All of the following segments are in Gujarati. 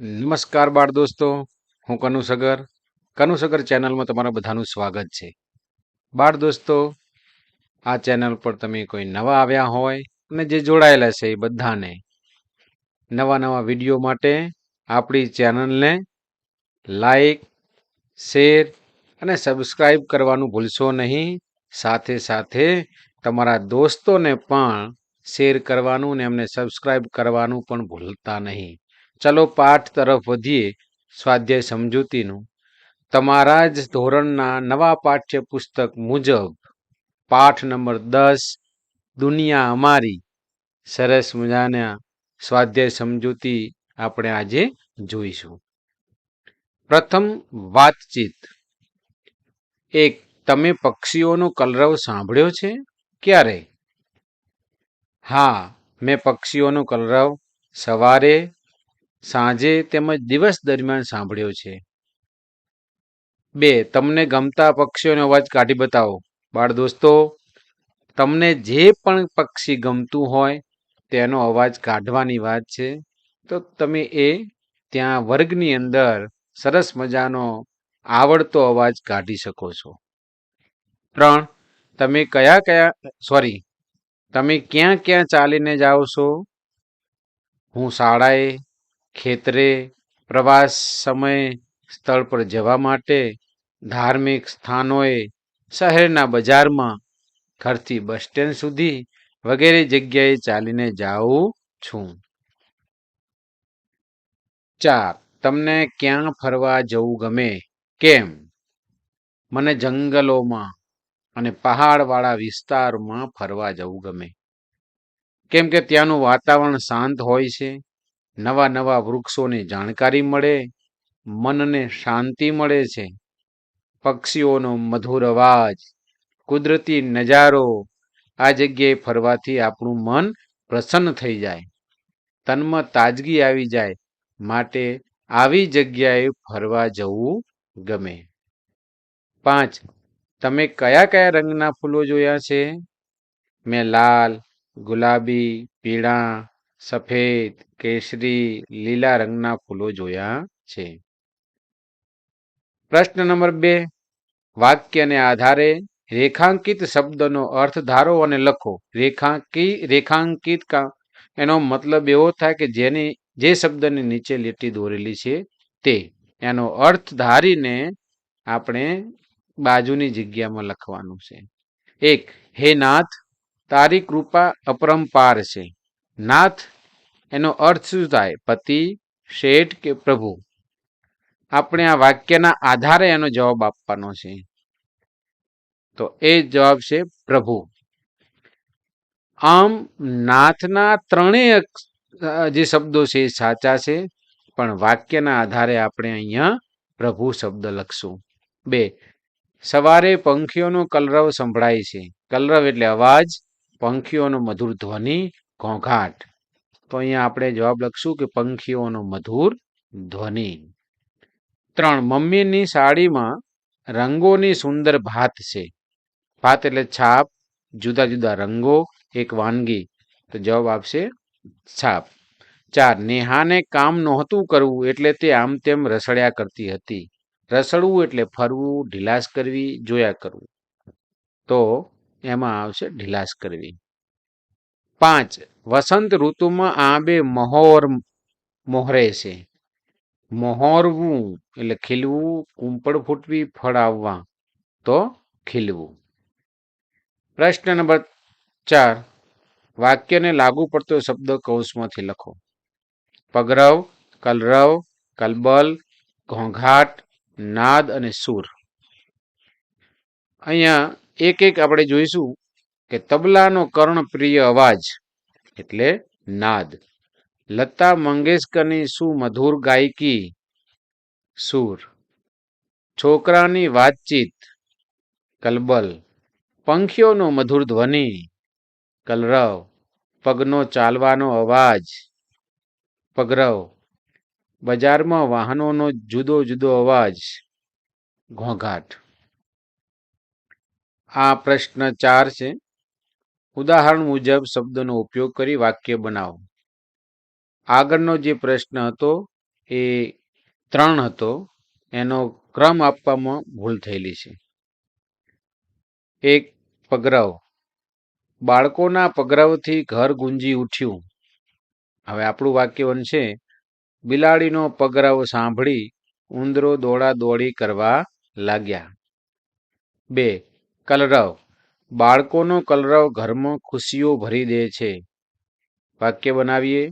નમસ્કાર બાળ દોસ્તો, હું કનુ સગર. કનુ સગર ચેનલમાં તમારા બધાનું સ્વાગત છે. બાળ દોસ્તો, આ ચેનલ પર તમે કોઈ નવા આવ્યા હોય અને જે જોડાયેલા છે એ બધાને નવા નવા વીડિયો માટે આપણી ચેનલને લાઈક, શેર અને સબસ્ક્રાઈબ કરવાનું ભૂલશો નહીં. સાથે સાથે તમારા દોસ્તોને પણ શેર કરવાનું ને એમને સબસ્ક્રાઈબ કરવાનું પણ ભૂલતા નહીં. ચલો પાઠ તરફ વધીએ સ્વાધ્યાય સમજૂતીનું. તમારા જ ધોરણના નવા પાઠ્ય પુસ્તક મુજબ, પાઠ નંબર દસ, દુનિયા અમારી. સરસ મજાના સ્વાધ્યાય સમજૂતી આપણે આજે જોઈશું. પ્રથમ વાતચીત. એક, તમે પક્ષીઓનો કલરવ સાંભળ્યો છે? ક્યારે? હા, મેં પક્ષીઓનો કલરવ સવારે સાંજે તેમજ દિવસ દરમિયાન સાંભળ્યો છે. બે, તમને ગમતા પક્ષીઓનો અવાજ કાઢી બતાવો. બાળ દોસ્તો, તમને જે પણ પક્ષી ગમતું હોય, તેનો અવાજ કાઢવાની વાત છે. તો તમે એ ત્યાં વર્ગની અંદર સરસ મજાનો આવડતો અવાજ કાઢી શકો છો. ત્રણ, તમે કયા કયા, સોરી, તમે ક્યાં ક્યાં ચાલીને જાઓ છો? હું શાળાએ ખેતરે પ્રવાસ સમયે સ્થળ પર જવા માટે ધાર્મિક સ્થાનોએ શહેરના બજારમાં ઘરથી બસ સ્ટેન્ડ સુધી વગેરે જગ્યાએ ચાલીને જાઉં છું. ચાર, તમને ક્યાં ફરવા જવું ગમે? કેમ? મને જંગલોમાં અને પહાડવાળા વિસ્તારમાં ફરવા જવું ગમે. કેમ કે ત્યાંનું વાતાવરણ શાંત હોય છે. નવા નવા વૃક્ષોની જાણકારી મળે, મનને શાંતિ મળે છે. પક્ષીઓનો મધુર અવાજ, કુદરતી નજારો, આ જગ્યાએ ફરવાથી આપણું મન પ્રસન્ન થઈ જાય. તનમાં તાજગી આવી જાય, માટે આવી જગ્યાએ ફરવા જવું ગમે. પાંચ, તમે કયા કયા રંગના ફૂલો જોયા છે? મેં લાલ, ગુલાબી, પીળા સફેદ, કેસરી, લીલા રંગના ફૂલો જોયા છે. પ્રશ્ન નંબર બે. વાક્યને આધારે રેખાંકિત શબ્દનો અર્થ ધારો અને લખો. રેખાંકી, રેખાંકિત એનો મતલબ એવો થાય કે જેની, જે શબ્દની નીચે લીટી દોરેલી છે તે. એનો અર્થ ધારીને આપણે બાજુની જગ્યામાં લખવાનું છે. એક, હે નાથ, તારી કૃપા અપરંપાર છે. નાથ, એનો અર્થ શું થાય? પતિ, શેઠ કે પ્રભુ? આપણે આ વાક્યના આધારે એનો જવાબ આપવાનો છે. તો એ જવાબ છે પ્રભુ. આમ નાથના ત્રણેય જે શબ્દો છે એ સાચા છે, પણ વાક્યના આધારે આપણે અહીંયા પ્રભુ શબ્દ લખશું. બે, સવારે પંખીઓનો કલરવ સંભળાય છે. કલરવ એટલે અવાજ, પંખીઓનો મધુર ધ્વનિ ઘોંઘાટ. તો અહીંયા આપણે જવાબ લખશું કે પંખીઓનો મધુર ધ્વનિ. ત્રણ, મમ્મીની સાડીમાં રંગોની સુંદર ભાત છે. ભાત એટલે છાપ, જુદા જુદા રંગો, એક વાનગી. તો જવાબ આપશે છાપ. ચાર, નેહાને કામ નહોતું કરવું એટલે તે આમ તેમ રસડ્યા કરતી હતી. રસડવું એટલે ફરવું ઢીલાસ કરવી, જોયા કરવું. તો એમાં આવશે ઢીલાસ કરવી. પાંચ, વસંત ઋતુમાં આંબે મહોર મોહરે છે. મોહોરવું એટલે ખીલવું, કુંપળ ફૂટવી, ફળ આવવા, તો ખીલવું. પ્રશ્ન નંબર ચાર, વાક્યને લાગુ પડતો શબ્દ કૌંસમાંથી લખો. પગરવ, કલરવ, કલબલ, ઘોંઘાટ, નાદ અને સુર. અહીંયા એક એક આપણે જોઈશું. કે તબલાનો કર્ણપ્રિય અવાજ એટલે નાદ. લતા મંગેશકરની શું મધુર ગાયકી? સુર. છોકરાની વાતચીત. કલબલ. પંખીઓનો મધુર ધ્વનિ. કલરવ. પગનો ચાલવાનો અવાજ. પગરવ. બજારમાં વાહનોનો જુદો જુદો અવાજ. ઘોંઘાટ. આ પ્રશ્ન ચાર છે. ઉદાહરણ મુજબ શબ્દનો ઉપયોગ કરી વાક્ય બનાવો. આગળનો જે પ્રશ્ન હતો એ ત્રણ હતો. એનો ક્રમ આપવામાં ભૂલ થયેલી છે. એક પગરવ. બાળકોના પગરવથી ઘર ગુંજી ઉઠ્યું. હવે આપણું વાક્ય બનશે, બિલાડીનો પગરવ સાંભળી ઉંદરો દોડા દોડી કરવા લાગ્યા. બે, કલરવ. બાળકોનો કલરવ ઘરમાં ખુશીઓ ભરી દે છે. વાક્ય બનાવીએ.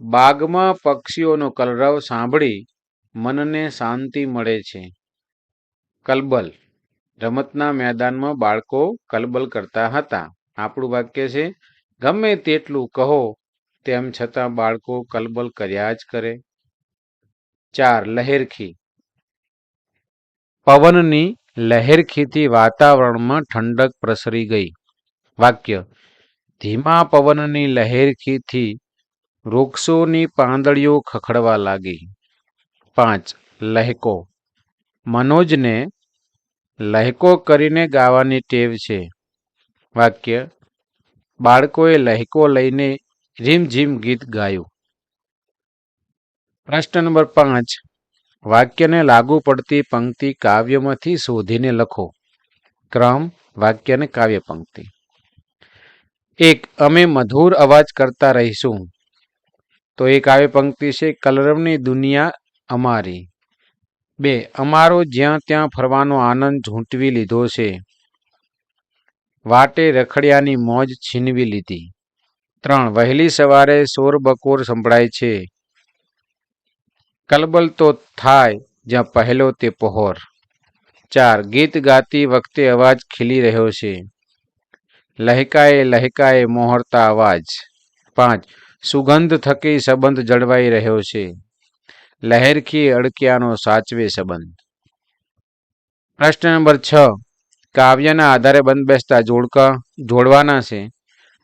બાગમાં પક્ષીઓનો કલરવ સાંભળી મનને શાંતિ મળે છે. કલબલ. રમતના મેદાનમાં બાળકો કલબલ કરતા હતા. આપણું વાક્ય છે, ગમે તેટલું કહો, તેમ છતાં બાળકો કલબલ કર્યા જ કરે. ચાર, લહેરખી. પવનની લહેરખીથી વાતાવરણમાં ઠંડક પ્રસરી ગઈ. વાક્ય, ધીમા પવનની લહેરખીથી વૃક્ષોની પાંદડીઓ ખખડવા લાગી. પાંચ, લહેકો. મનોજને, લહેકો કરીને ગાવાની ટેવ છે. વાક્ય, બાળકોએ લહેકો લઈને રીમઝીમ ગીત ગાયું. પ્રશ્ન નંબર પાંચ વાક્યને લાગુ પડતી પંક્તિ કાવ્યમાંથી શોધીને લખો. ક્રમ, વાક્યને કાવ્ય પંક્તિ. એક, અમે મધુર અવાજ કરતા રહીશું. તો એ કાવ્ય પંક્તિ છે, કલરવની દુનિયા અમારી. બે, અમારો જ્યાં ત્યાં ફરવાનો આનંદ ઝૂંટવી લીધો છે. વાટે રખડિયાની મોજ છીનવી લીધી. ત્રણ, વહેલી સવારે સોર બકોર સંભળાય છે. કલબલ તો થાય જ્યાં પહેલો તે પહોર. ચાર, ગીત ગાતી વખતે અવાજ ખીલી રહ્યો છે. લહેકાએ લહેકાએ મોહરતા અવાજ. પાંચ, સુગંધ થકી સંબંધ જળવાઈ રહ્યો છે. લહેરખી અડક્યાનો સાચવે સંબંધ. પ્રશ્ન નંબર છ, કાવ્યના આધારે બંધ બેસતા જોડકા, જોડવાના છે.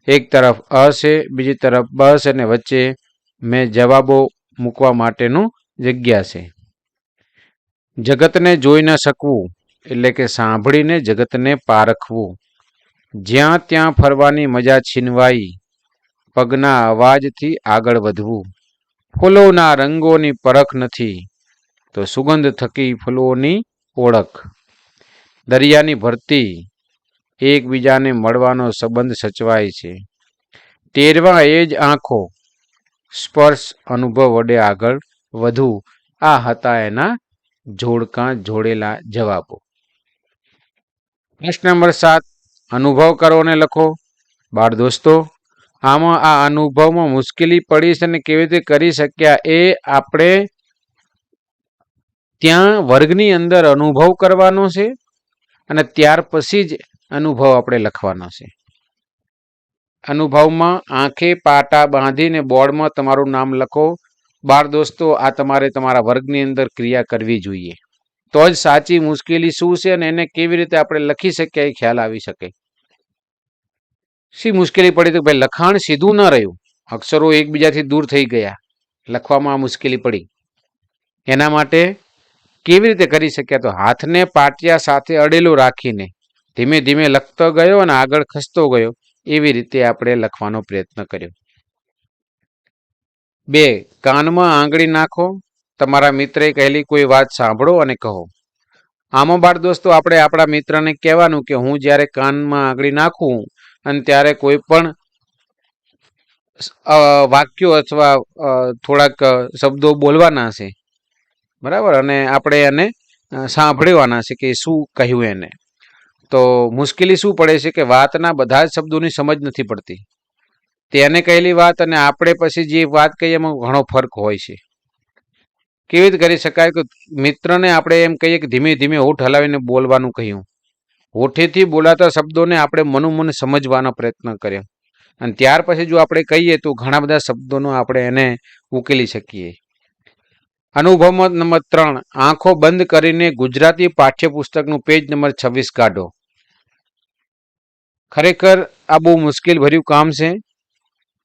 એક તરફ અ છે, બીજી તરફ બ છે અને વચ્ચે મેં જવાબો મૂકવા માટેનું જગ્યા છે. જગતને જોઈ ન શકવું એટલે કે સાંભળીને જગતને પારખવું. જ્યાં ત્યાં ફરવાની મજા છીનવાઈ, પગના અવાજથી આગળ વધવું. ફૂલોના રંગોની પરખ નથી, તો સુગંધ થકી ફૂલોની ઓળખ. દરિયાની ભરતી એકબીજાને મળવાનો સંબંધ સચવાય છે. તેરવા એ જ આંખો, સ્પર્શ અનુભવ વડે આગળ વધવું આ હતા એના જોડકા જોડેલા જવાબો. પ્રશ્ન નંબર સાત, અનુભવ કરો અને લખો. બાળ દોસ્તો, આમાં આ અનુભવમાં મુશ્કેલી પડી છે અને કેવી રીતે કરી શક્યા એ આપણે ત્યાં વર્ગની અંદર અનુભવ કરવાનો છે અને ત્યાર પછી જ અનુભવ આપણે લખવાનો છે. અનુભવમાં આંખે પાટા બાંધીને બોર્ડમાં તમારું નામ લખો. બાળ દોસ્તો, આ તમારે તમારા વર્ગની અંદર ક્રિયા કરવી જોઈએ. તો જ સાચી મુશ્કેલી શું છે અને એને કેવી રીતે આપણે લખી શકીએ એ ખ્યાલ આવી શકે. શી મુશ્કેલી પડી તો ભાઈ લખાણ સીધું ન રહ્યું. અક્ષરો એકબીજાથી દૂર થઈ ગયા. લખવામાં મુશ્કેલી પડી. એના માટે કેવી રીતે કરી શક્યા? તો હાથને પાટિયા સાથે અડેલો રાખીને ધીમે ધીમે લખતો ગયો અને આગળ ખસતો ગયો. એવી રીતે આપણે લખવાનો પ્રયત્ન કર્યો. બે, કાનમાં આંગળી નાખો. તમારા મિત્રે કહેલી કોઈ વાત સાંભળો અને કહો. આમાં બાળ દોસ્તો, આપણે આપણા મિત્રને કહેવાનું કે હું જ્યારે કાનમાં આંગળી નાખું અને ત્યારે કોઈ પણ વાક્યો અથવા થોડાક શબ્દો બોલવાના છે. બરાબર? અને આપણે એને સાંભળવાના છે કે શું કહ્યું એને. તો મુશ્કેલી શું પડે છે કે વાતના બધા જ શબ્દોની સમજ નથી પડતી. તેને કહેલી વાત અને આપણે પછી જે વાત કહીએ એમાં ઘણો ફરક હોય છે. કેવી રીતે કરી શકાય કે મિત્રને આપણે એમ કહીએ કે ધીમે ધીમે હોઠ હલાવીને બોલવાનું કહ્યું. હોઠેથી બોલાતા શબ્દોને આપણે મનોમન સમજવાનો પ્રયત્ન કર્યો. અને ત્યાર પછી જો આપણે કહીએ તો ઘણા બધા શબ્દોનો આપણે એને ઉકેલી શકીએ. અનુભવમાં નંબર ત્રણ, આંખો બંધ કરીને ગુજરાતી પાઠ્યપુસ્તકનું પેજ નંબર છવ્વીસ કાઢો. ખરેખર આ બહુ મુશ્કેલ ભર્યું કામ છે.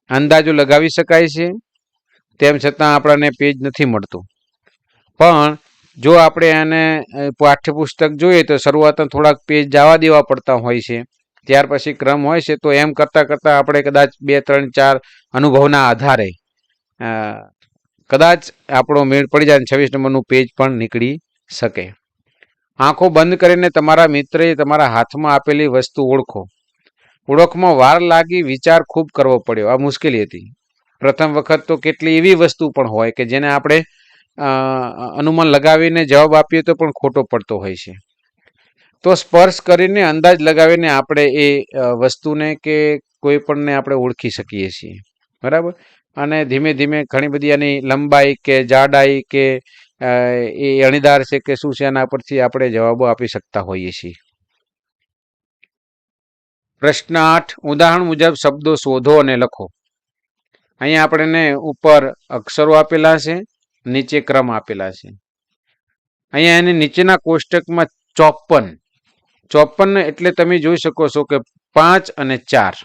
અંદાજો લગાવી શકાય છે? તેમ છતાં આપણને પેજ નથી મળતું. પણ જો આપણે એને પાઠ્યપુસ્તક જોઈએ તો શરૂઆતમાં થોડાક પેજ જવા દેવા પડતા હોય છે. ત્યાર પછી ક્રમ હોય છે તો એમ કરતાં કરતાં આપણે કદાચ બે, ત્રણ, ચાર અનુભવના આધારે કદાચ આપણો મેળ પડી જાય છવ્વીસ નંબરનું પેજ પણ નીકળી શકે. આંખો બંધ કરીને તમારા મિત્રએ તમારા હાથમાં આપેલી વસ્તુ ઓળખો. ઓળખમાં વાર લાગી વિચાર ખૂબ કરવો પડ્યો. આ મુશ્કેલી હતી. પ્રથમ વખત તો કેટલી એવી વસ્તુ પણ હોય કે જેને આપણે અનુમાન લગાવીને જવાબ આપીએ તો પણ ખોટો પડતો હોય છે. તો સ્પર્શ કરીને અંદાજ લગાવીને આપણે એ વસ્તુને કે કોઈ પણને આપણે ઓળખી શકીએ છીએ. બરાબર? અને ધીમે ધીમે ઘણી બધી એની લંબાઈ કે જાડાઈ કે એ અણીદાર છે કે શું છે એના પરથી આપણે જવાબો આપી શકતા હોઈએ છીએ. પ્રશ્ન આઠ ઉદાહરણ મુજબ શબ્દો શોધો અને લખો. અહીંયા આપણને ઉપર અક્ષરો આપેલા છે, નીચે ક્રમ આપેલા છે. અહીંયા એની નીચેના કોષ્ટકમાં ચોપન. ચોપન એટલે તમે જોઈ શકો છો કે પાંચ અને ચાર.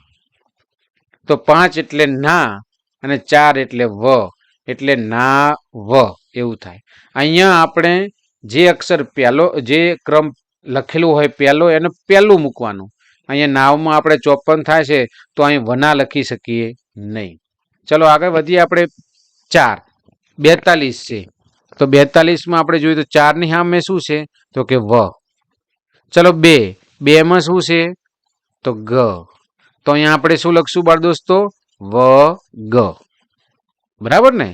તો પાંચ એટલે ના અને ચાર એટલે વ, એટલે ના, વ, એવું થાય. અહીંયા આપણે જે અક્ષર પહેલો જે ક્રમ લખેલું હોય પહેલો એને પહેલું મૂકવાનું. અહીંયા નાવમાં આપણે ચોપન થાય છે, તો અહીં વના લખી શકીએ નહીં. ચલો આગળ વધીએ આપણે ચાર. બેતાલીસ છે. તો બેતાલીસમાં આપણે જોઈએ તો ચારની સામે શું છે? તો કે વ. ચલો બે. બેમાં શું છે? તો ગ. તો અહીંયા આપણે શું લખશું બાળ દોસ્તો? વ, ગ. બરાબર ને?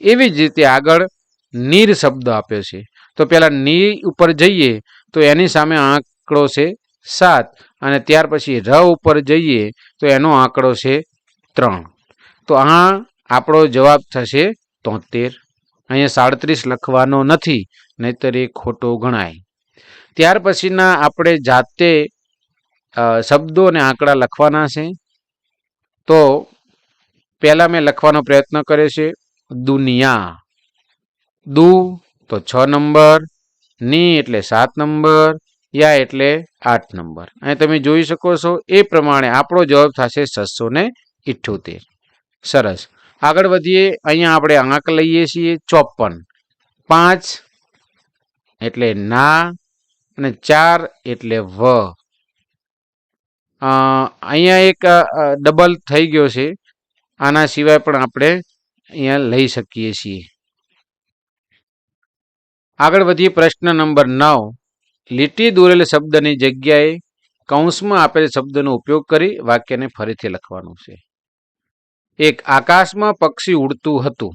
એવી જ રીતે આગળ નીર શબ્દ આપ્યો છે. તો પેલા ની ઉપર જઈએ, તો એની સામે આંકડો છે સાત અને ત્યાર પછી ર ઉપર જઈએ તો એનો આંકડો છે ત્રણ. તો આ આપણો જવાબ થશે તોતેર. અહીંયા સાડત્રીસ લખવાનો નથી, નહીતર એ ખોટો ગણાય. ત્યાર પછીના આપણે જાતે શબ્દો અને આંકડા લખવાના છે. તો પહેલા મેં લખવાનો પ્રયત્ન કર્યો છે, દુનિયા. દુ તો છ નંબર, ની એટલે સાત નંબર યા એટલે આઠ નંબર. અહીં તમે જોઈ શકો છો, એ પ્રમાણે આપણો જવાબ થશે છસો ને ઇઠ્યોતેર. સરસ. આગળ વધીએ, અહીંયા આપણે આંક લઈએ છીએ, ચોપન. પાંચ એટલે ના અને ચાર એટલે વ. અહીંયા એક ડબલ થઈ ગયો છે. આના સિવાય પણ આપણે અહીંયા લઈ શકીએ છીએ. આગળ વધીએ, પ્રશ્ન નંબર નવ. લીટી દોરેલ શબ્દની જગ્યાએ કૌંસમાં આપેલ શબ્દનો ઉપયોગ કરી વાક્યને ફરીથી લખવાનું છે. એક આકાશમાં પક્ષી ઉડતું હતું.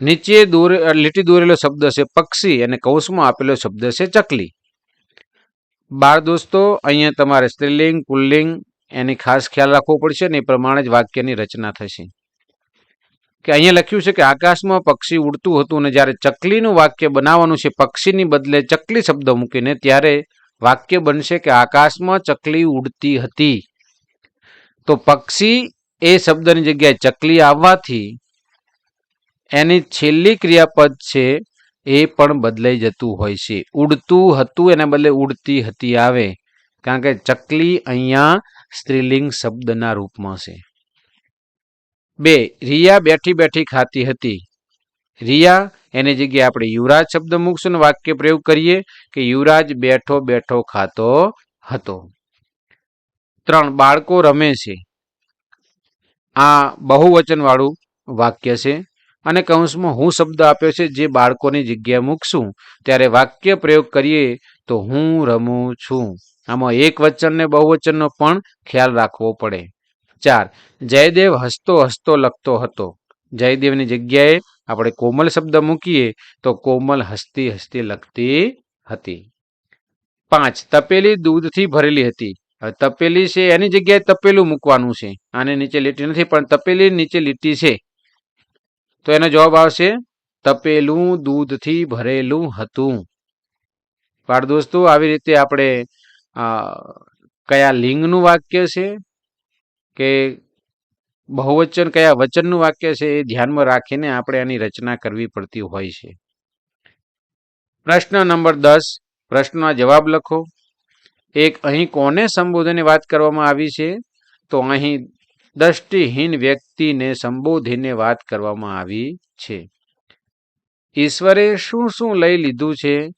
નીચે દોરે લીટી દોરેલો શબ્દ છે પક્ષી અને કૌંસમાં આપેલો શબ્દ છે ચકલી. બાળ દોસ્તો, અહીંયા તમારે સ્ત્રીલિંગ, પુલ્લિંગ એની ખાસ ખ્યાલ રાખવો પડશે ને એ પ્રમાણે જ વાક્યની રચના થશે. કે અહીંયા લખ્યું છે કે આકાશમાં પક્ષી ઉડતું હતું અને જ્યારે ચકલીનું વાક્ય બનાવવાનું છે, પક્ષીની બદલે ચકલી શબ્દ મૂકીને, ત્યારે વાક્ય બનશે કે આકાશમાં ચકલી ઉડતી હતી. તો પક્ષી એ શબ્દની જગ્યાએ ચકલી આવવાથી એની છેલ્લી ક્રિયાપદ છે, એ પણ બદલાઈ જતું હોય છે. ઉડતું હતું એના બદલે ઉડતી હતી આવે. કારણ કે ચકલી અહીંયા સ્ત્રીલિંગ શબ્દના રૂપમાં છે. બે, રિયા બેઠી બેઠી ખાતી હતી. રિયા, એની જગ્યાએ આપણે યુવરાજ શબ્દ મૂકશું ને વાક્ય પ્રયોગ કરીએ કે યુવરાજ બેઠો બેઠો ખાતો હતો. ત્રણ, બાળકો રમે છે. આ બહુવચનવાળું વાક્ય છે અને કૌંસમાં હું શબ્દ આપ્યો છે જે બાળકોની જગ્યાએ મૂકશું. ત્યારે વાક્ય પ્રયોગ કરીએ તો હું રમું છું. આમાં એક વચન ને બહુવચનનો પણ ખ્યાલ રાખવો પડે. ચાર. જયદેવ હસતો હસતો લખતો હતો. જયદેવની જગ્યાએ આપણે કોમલ શબ્દ મૂકીએ તો કોમલ હસતી હસતી લખતી હતી. પાંચ. તપેલી દૂધથી ભરેલી હતી. હવે તપેલી છે, એની જગ્યાએ તપેલું મૂકવાનું છે. આને નીચે લીટી નથી, પણ તપેલી નીચે લીટી છે. તો એનો જવાબ આવશે, તપેલું દૂધથી ભરેલું હતું. બાળ દોસ્તો આવી રીતે આપણે કયા લિંગનું વાક્ય છે? કે બહુવચન કયા વચનનું વાક્ય છે એ ધ્યાનમાં રાખીને આપણે આની રચના કરવી પડતી હોય છે. પ્રશ્ન નંબર દસ પ્રશ્નના જવાબ લખો. એક, અહીં કોને સંબોધનની વાત કરવામાં આવી છે? તો અહીં દ્રષ્ટિહીન વ્યક્તિને સંબોધીને વાત કરવામાં આવી છે. ઈશ્વરે શું શું લઈ લીધું છે?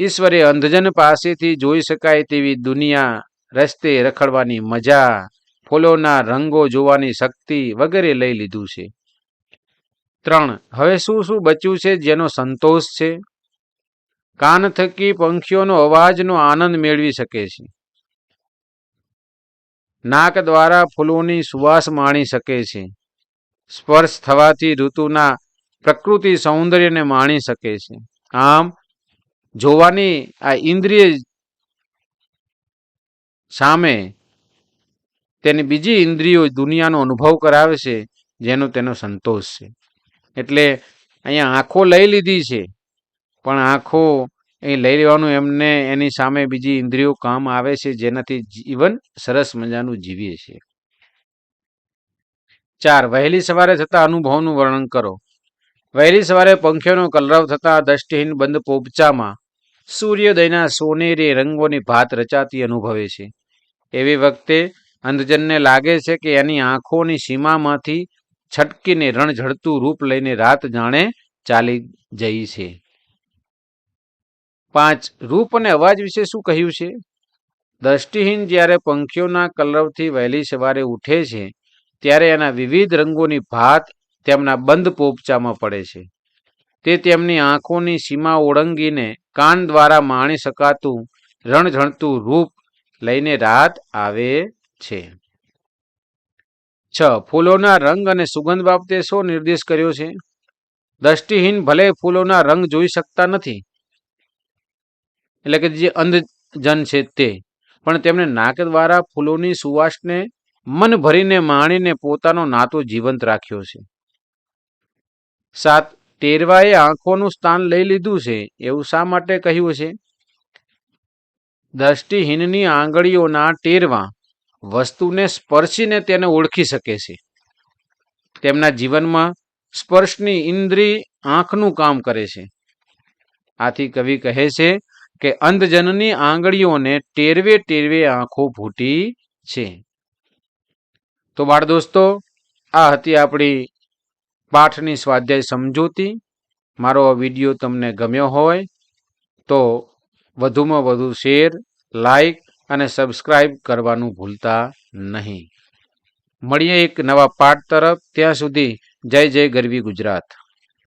ઈશ્વરે અંધજન પાસેથી જોઈ શકાય તેવી દુનિયા રસ્તે રખડવાની મજા ફૂલોના રંગો જોવાની શક્તિ વગેરે લઈ લીધું છે. ત્રણ, હવે શું શું બચ્યું છે જેનો સંતોષ છે? કાન થકી પંખીઓનો અવાજનો આનંદ મેળવી શકે છે. નાક દ્વારા ફૂલોની સુવાસ માણી શકે છે. સ્પર્શ થવાથી ઋતુના પ્રકૃતિ સૌંદર્યને માણી શકે છે. આમ, જોવાની આ ઇન્દ્રિય સામે તેની બીજી ઇન્દ્રિયો દુનિયાનો અનુભવ કરાવે છે, જેનો તેનો સંતોષ છે. એટલે અહીંયા આંખો લઈ લીધી છે, પણ આંખો એ લઈ લેવાનું એમને એની સામે બીજી ઇન્દ્રિયો કામ આવે છે, જેનાથી જીવન સરસ મજાનું જીવીએ છીએ ચાર, વહેલી સવારે થતા અનુભવનું વર્ણન કરો. વહેલી સવારે પંખીઓનો કલરવ થતા દ્રષ્ટિહીન બંધ પોપચામાં સૂર્યોદયના સોનેરી રંગોની ભાત રચાતી અનુભવે છે. એવી વખતે અંધજનને લાગે છે કે એની આંખોની સીમામાંથી છટકીને રણઝડતું રૂપ લઈને રાત જાણે ચાલી જઈ છે. પાંચ, રૂપ અને અવાજ વિશે શું કહ્યું છે? દ્રષ્ટિહીન જ્યારે પંખીઓના કલરવથી વહેલી સવારે ઉઠે છે, ત્યારે એના વિવિધ રંગોની ભાત તેમના બંધ પોપચામાં પડે છે. તે તેમની આંખોની સીમા ઓળંગીને કાન દ્વારા માણી શકાતું રણઝણતું રૂપ લઈને રાત આવે છે. છ, ફૂલોના રંગ અને સુગંધ બાબતે શું નિર્દેશ કર્યો છે? દ્રષ્ટિહીન ભલે ફૂલોના રંગ જોઈ શકતા નથી. એટલે કે જે અંધજન છે તે. પણ તેમને નાક દ્વારા ફૂલોની સુવાસને મન ભરીને માણીને પોતાનો નાતો જીવંત રાખ્યો છે. સાત, ટેરવાએ આંખોનું સ્થાન લઈ લીધું છે. એવું શા માટે કહ્યું છે? દ્રષ્ટિહીનની આંગળીઓના ટેરવા. વસ્તુને સ્પર્શીને તેને ઓળખી શકે છે. તેમના જીવનમાં સ્પર્શની ઇન્દ્રિય આંખનું કામ કરે છે. આથી કવિ કહે છે કે અંધજનની આંગળીઓને ટેરવે ટેરવે આંખો ફૂટી છે. તો બાળ દોસ્તો, આ હતી આપણી પાઠની સ્વાધ્યાય સમજૂતી. મારો વીડિયો તમને ગમ્યો હોય તો વધુમાં વધુ શેર, લાઈક અને સબસ્ક્રાઈબ કરવાનું ભૂલતા નહીં. મળીએ એક નવા પાઠ તરફ. ત્યાં સુધી જય જય ગરવી ગુજરાત.